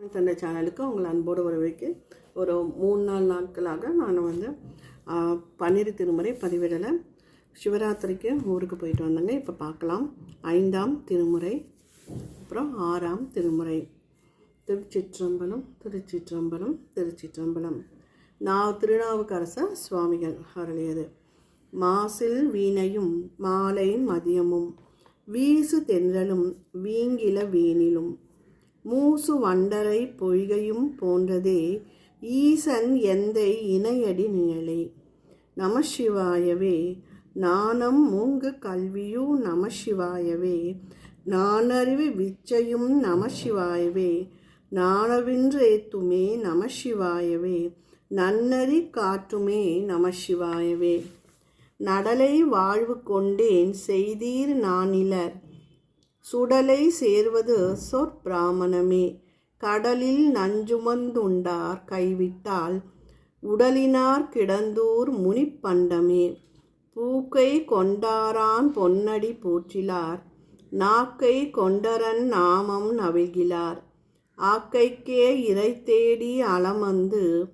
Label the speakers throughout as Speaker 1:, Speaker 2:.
Speaker 1: தந்த சேனலுக்கு உங்களை அன்போடு வரவேற்கு ஒரு மூணு நாலு நாட்களாக நான் வந்து பன்னீர் பன்னிரு திருமுறை பதிவிடலை. சிவராத்திரிக்கு ஊருக்கு போயிட்டு வந்தேங்க. இப்போ பார்க்கலாம் ஐந்தாம் திருமுறை அப்புறம் ஆறாம் திருமுறை. திருச்சிற்றம்பலம் திருச்சிற்றம்பலம் திருச்சிற்றம்பலம். நான் திருநாவுக்கரசர் சுவாமிகள் அருளியது. மாசில் வீணையும் மாலை மதியமும் வீசு தென்றலும் வீங்கில வீணிலும் மூசு வண்டரை பொய்கையும் போன்றதே ஈசன் எந்தை இணையடி நிழலே. நமசிவாயவே நாணம் மூங்கு கல்வியூ நமசிவாயவே நானறிவு விச்சையும் நமசிவாயவே நாணவின்றேத்துமே நமசிவாயவே நன்னறி காட்டுமே நமசிவாயவே. நடலை வாழ்வு கொண்டேன் செய்தீர் நானிலர் சுடலை சேர்வது சொற்பிராமணமே. கடலில் நஞ்சுமந்துண்டார் கைவிட்டால் உடலினார் கிடந்தூர் முனிப்பண்டமே. பூக்கை கொண்டாரான் பொன்னடி போற்றிலார் நாக்கை கொண்டரன் நாமம் நவிழ்கிலார். ஆக்கைக்கே இறை தேடி அலமந்து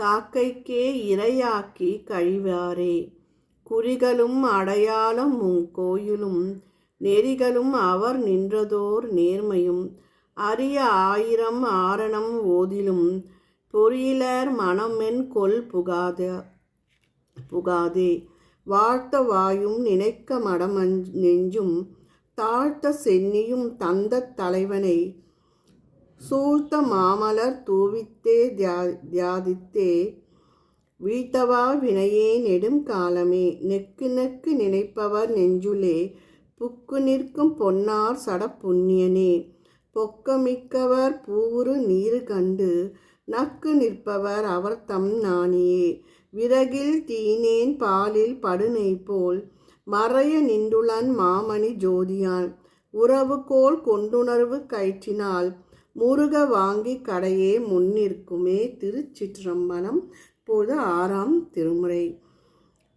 Speaker 1: காக்கைக்கே இரையாக்கி கழிவாரே. குறிகளும் அடையாளம் உம் கோயிலும் நெறிகளும் அவர் நின்றதோர் நேர்மையும் அரிய ஆயிரம் ஆரணம் ஓதிலும் பொறியிலர் மனமென் கொல் புகாத புகாதே. வாழ்த்த வாயும் நினைக்க மடமஞ் நெஞ்சும் தாழ்த்த சென்னியும் தந்த தலைவனை சூழ்த்த மாமலர் தூவித்தே தியா தியாதித்தே. வீழ்த்தவா வினையே நெடும் காலமே நெக்கு நெக்கு நினைப்பவர் நெஞ்சுலே புக்கு நிற்கும் பொன்னார் சட புண்ணியனே பொக்கமிக்கவர் பூவுரு நீரு கண்டு நக்கு நிற்பவர் அவர் தம் நாணியே. விறகில் தீனேன் பாலில் படுனை போல் மறைய நின்றுளன் மாமணி ஜோதியான். உறவுகோல் கொண்டுணர்வு கயிற்றினால் முருக வாங்கி கடையே முன்னிற்குமே திருச்சிற்றம்பலம் இப்போது ஆறாம் திருமுறை.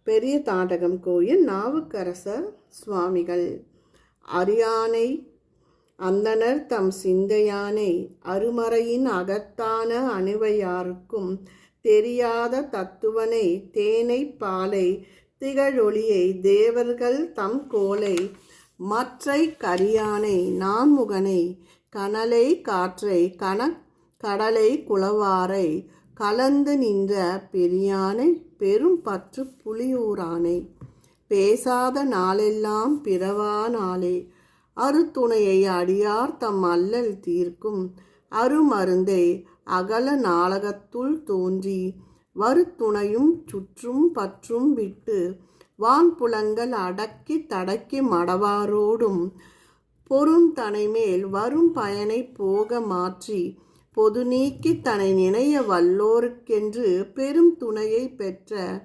Speaker 1: பெரிய தாண்டகம் கோயில் நாவுக்கரசர் சுவாமிகள். அரியானை அந்தணர் தம் சிந்தையானை அருமறையின் அகத்தான அணுவையாருக்கும் தெரியாத தத்துவனை தேனை பாலை திகழொளியை தேவர்கள் தம் கோலை மற்றை கரியானை நான்முகனை கனலை காற்றை கன கடலை குளவாரை கலந்து நின்ற பெரியானை பெரும் பற்று புலியூரானை. பேசாத நாளெல்லாம் பிறவா நாளே. அருத்துணையை அடியார் தம் அல்லல் தீர்க்கும். அருமருந்தை அகல நாளகத்துள் தோன்றி வருத்துணையும் சுற்றும் பற்றும் விட்டு வான்புலங்கள் அடக்கி தடக்கி மடவாரோடும் பொருந்தனை மேல் வரும் பயனை போக மாற்றி பொது நீக்கி தன்னை நினைய வல்லோருக்கென்று பெரும் துணையை பெற்ற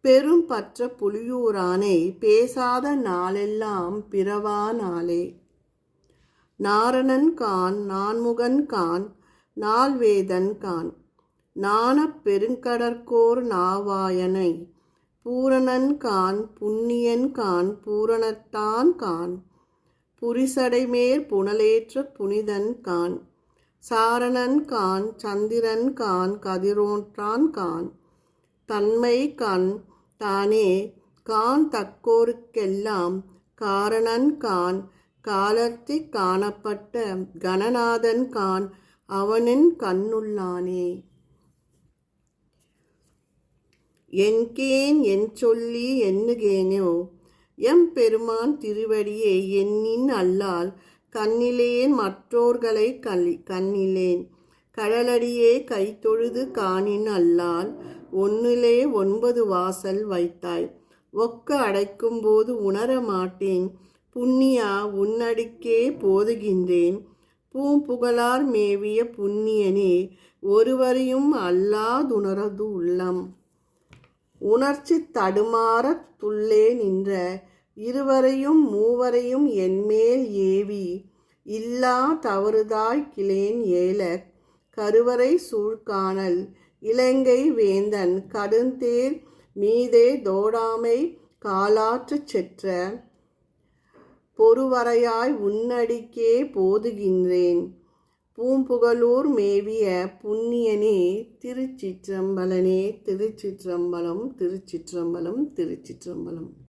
Speaker 1: பெரும் பற்ற புலியூரானை பேசாத நாளெல்லாம் பிறவா நாளே. நாரணன் கான் நான்முகன் கான் நால்வேதன் கான். நாணப் பெருங்கடற்கோர் நாவாயனை பூரணன் கான் புண்ணியன் கான் பூரணத்தான் கான். புரிசடைமேற் புனலேற்ற புனிதன் கான். சாரணன் கான் சந்திரன் கான் கதிரோன்றான் கான். தன்மை கண் தானே கான் தக்கோருக்கெல்லாம் காரணன் கான். காலத்தி காணப்பட்ட கணநாதன் கான் அவனின் கண்ணுள்ளானே. என்கேன் என் சொல்லி எண்ணுகேனோ எம் பெருமான் திருவடியே எண்ணின் அல்லால் கண்ணிலேன் மற்றோர்களை கல்லி கண்ணிலேன். கடலடியே கைத்தொழுது காணின் அல்லால் ஒன்னிலே ஒன்பது வாசல் வைத்தாய். ஒக்க அடைக்கும்போது உணர மாட்டேன். புண்ணியா உன்னடிக்கே போதுகின்றேன். பூம்புகழார் மேவிய புண்ணியனே ஒருவரையும் அல்லாதுணரது உள்ளம். உணர்ச்சி தடுமாறத் துள்ளே நின்ற இருவரையும் மூவரையும் என்மேல் ஏவி இல்லா தவறுதாய் கிளேன் ஏல கருவறை சூழ்காணல் இலங்கை வேந்தன் கடுந்தேர் மீதே தோடாமை காலாற்றுச் செற்ற பொறுவரையாய் உன்னடிக்கே போதுகின்றேன். பூம்புகலூர் மேவிய புண்ணியனே திருச்சிற்றம்பலனே திருச்சிற்றம்பலம் திருச்சிற்றம்பலம் திருச்சிற்றம்பலம்.